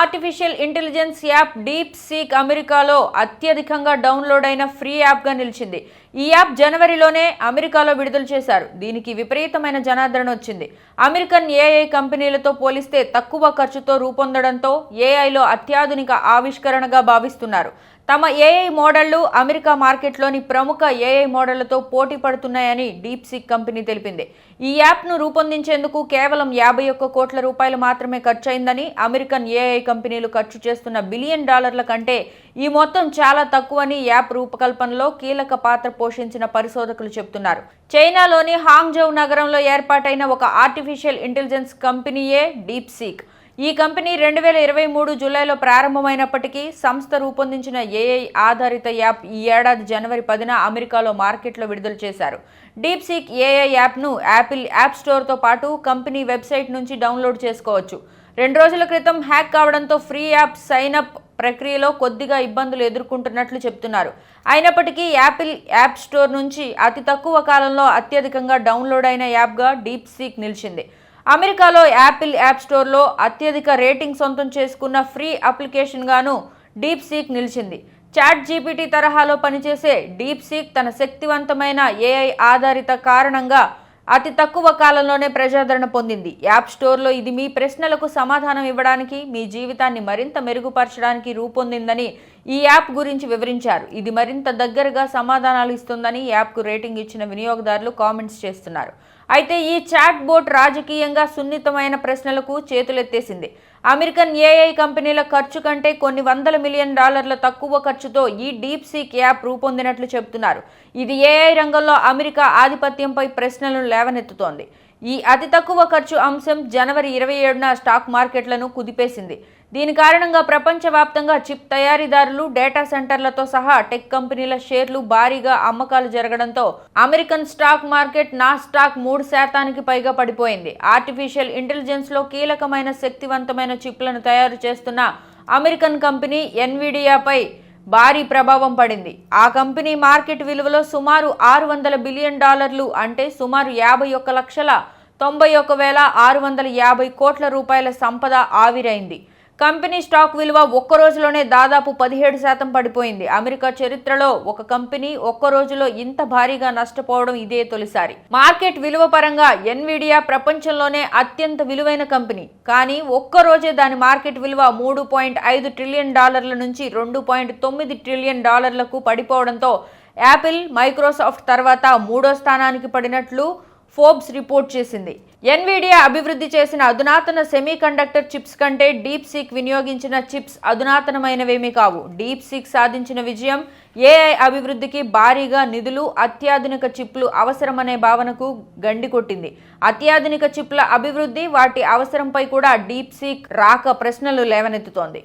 Artificial intelligence app DeepSeek అమెరికాలో అత్యధికంగా download అయిన ఫ్రీ యాప్గా నిలిచింది. ఈ యాప్ జనవరిలోనే అమెరికాలో విడుదల చేశారు. దీనికి విపరీతమైన జనాదరణ వచ్చింది. అమెరికన్ ఏఐ కంపెనీలతో పోలిస్తే తక్కువ ఖర్చుతో రూపొందడంతో ఏఐలో అత్యాధునిక ఆవిష్కరణగా భావిస్తున్నారు. తమ ఏఐ మోడళ్ళు అమెరికా మార్కెట్లోని ప్రముఖ ఏఐ మోడళ్ళతో పోటీ పడుతున్నాయని డీప్ సిక్ కంపెనీ తెలిపింది. ఈ యాప్ను రూపొందించేందుకు కేవలం యాభై ఒక్క కోట్ల రూపాయలు మాత్రమే ఖర్చయిందని అమెరికన్ ఏఐ కంపెనీలు ఖర్చు చేస్తున్న బిలియన్ డాలర్ల కంటే ఈ మొత్తం చాలా తక్కువని యాప్ రూపకల్పనలో కీలక పాత్ర పోషించిన పరిశోధకులు చెబుతున్నారు. చైనాలోని హాంగ్జౌ నగరంలో ఏర్పాటైన ఒక ఆర్టిఫిషియల్ ఇంటెలిజెన్స్ కంపెనీయే డీప్ సిక్. ఈ కంపెనీ రెండు వేల ఇరవై మూడు జూలైలో ప్రారంభమైనప్పటికీ సంస్థ రూపొందించిన ఏఐ ఆధారిత యాప్ ఈ ఏడాది జనవరి పదిన అమెరికాలో మార్కెట్లో విడుదల చేశారు. డీప్ సీక్ ఏఐ యాప్ను యాపిల్ యాప్ స్టోర్తో పాటు కంపెనీ వెబ్సైట్ నుంచి డౌన్లోడ్ చేసుకోవచ్చు. రెండు రోజుల క్రితం హ్యాక్ కావడంతో ఫ్రీ యాప్ సైన్ అప్ ప్రక్రియలో కొద్దిగా ఇబ్బందులు ఎదుర్కొంటున్నట్లు చెప్తున్నారు. అయినప్పటికీ యాపిల్ యాప్ స్టోర్ నుంచి అతి తక్కువ కాలంలో అత్యధికంగా డౌన్లోడ్ అయిన యాప్గా డీప్ సీక్ నిలిచింది. అమెరికాలో యాపిల్ యాప్ స్టోర్లో అత్యధిక రేటింగ్ సొంతం చేసుకున్న ఫ్రీ అప్లికేషన్గాను డీప్ సీక్ నిలిచింది. చాట్ జీపీటీ తరహాలో పనిచేసే డీప్ సీక్ తన శక్తివంతమైన ఏఐ ఆధారిత కారణంగా అతి తక్కువ కాలంలోనే ప్రజాదరణ పొందింది. యాప్ స్టోర్లో ఇది మీ ప్రశ్నలకు సమాధానం ఇవ్వడానికి మీ జీవితాన్ని మరింత మెరుగుపరచడానికి రూపొందిందని ఈ యాప్ గురించి వివరించారు. ఇది మరింత దగ్గరగా సమాధానాలు ఇస్తుందని యాప్కు రేటింగ్ ఇచ్చిన వినియోగదారులు కామెంట్స్ చేస్తున్నారు. అయితే ఈ చాట్ బోట్ రాజకీయంగా సున్నితమైన ప్రశ్నలకు చేతులెత్తేసింది. అమెరికన్ ఏఐ కంపెనీల ఖర్చు కంటే కొన్ని వందల మిలియన్ డాలర్ల తక్కువ ఖర్చుతో ఈ డీప్ సీక్ యాప్ రూపొందినట్లు చెబుతున్నారు. ఇది ఏఐ రంగంలో అమెరికా ఆధిపత్యంపై ప్రశ్నలను లేవనెత్తుతోంది. ఈ అతి తక్కువ ఖర్చు అంశం జనవరి ఇరవై ఏడున స్టాక్ మార్కెట్లను కుదిపేసింది. దీని కారణంగా ప్రపంచవ్యాప్తంగా చిప్ తయారీదారులు డేటా సెంటర్లతో సహా టెక్ కంపెనీల షేర్లు భారీగా అమ్మకాలు జరగడంతో అమెరికన్ స్టాక్ మార్కెట్ నా స్టాక్ మూడు శాతానికి పైగా పడిపోయింది. ఆర్టిఫిషియల్ ఇంటెలిజెన్స్లో కీలకమైన శక్తివంతమైన చిప్లను తయారు చేస్తున్న అమెరికన్ కంపెనీ ఎన్విడియాపై భారీ ప్రభావం పడింది. ఆ కంపెనీ మార్కెట్ విలువలో సుమారు ఆరు వందల బిలియన్ డాలర్లు అంటే సుమారు యాభై ఒక్క లక్షల తొంభై ఒక వేల ఆరు వందల యాభై కోట్ల రూపాయల సంపద ఆవిరైంది. కంపెనీ స్టాక్ విలువ ఒక్క రోజులోనే దాదాపు పదిహేడు శాతం పడిపోయింది. అమెరికా చరిత్రలో ఒక కంపెనీ ఒక్క రోజులో ఇంత భారీగా నష్టపోవడం ఇదే తొలిసారి. మార్కెట్ విలువ పరంగా ఎన్విడియా ప్రపంచంలోనే అత్యంత విలువైన కంపెనీ. కానీ ఒక్క రోజే దాని మార్కెట్ విలువ మూడు పాయింట్ ఐదు ట్రిలియన్ డాలర్ల నుంచి రెండు పాయింట్ తొమ్మిది ట్రిలియన్ డాలర్లకు పడిపోవడంతో యాపిల్ మైక్రోసాఫ్ట్ తర్వాత మూడో స్థానానికి పడినట్లు ఫోర్బ్స్ రిపోర్ట్ చేసింది. ఎన్విడియా అభివృద్ధి చేసిన అధునాతన సెమీ కండక్టర్ చిప్స్ కంటే డీప్ సిక్ వినియోగించిన చిప్స్ అధునాతనమైనవేమీ కావు. డీప్ సిక్ సాధించిన విజయం ఏఐ అభివృద్ధికి భారీగా నిధులు అత్యాధునిక చిప్లు అవసరమనే భావనకు గండి కొట్టింది. అత్యాధునిక చిప్ల అభివృద్ధి వాటి అవసరంపై కూడా డీప్ సిక్ రాక ప్రశ్నలు లేవనెత్తుతోంది.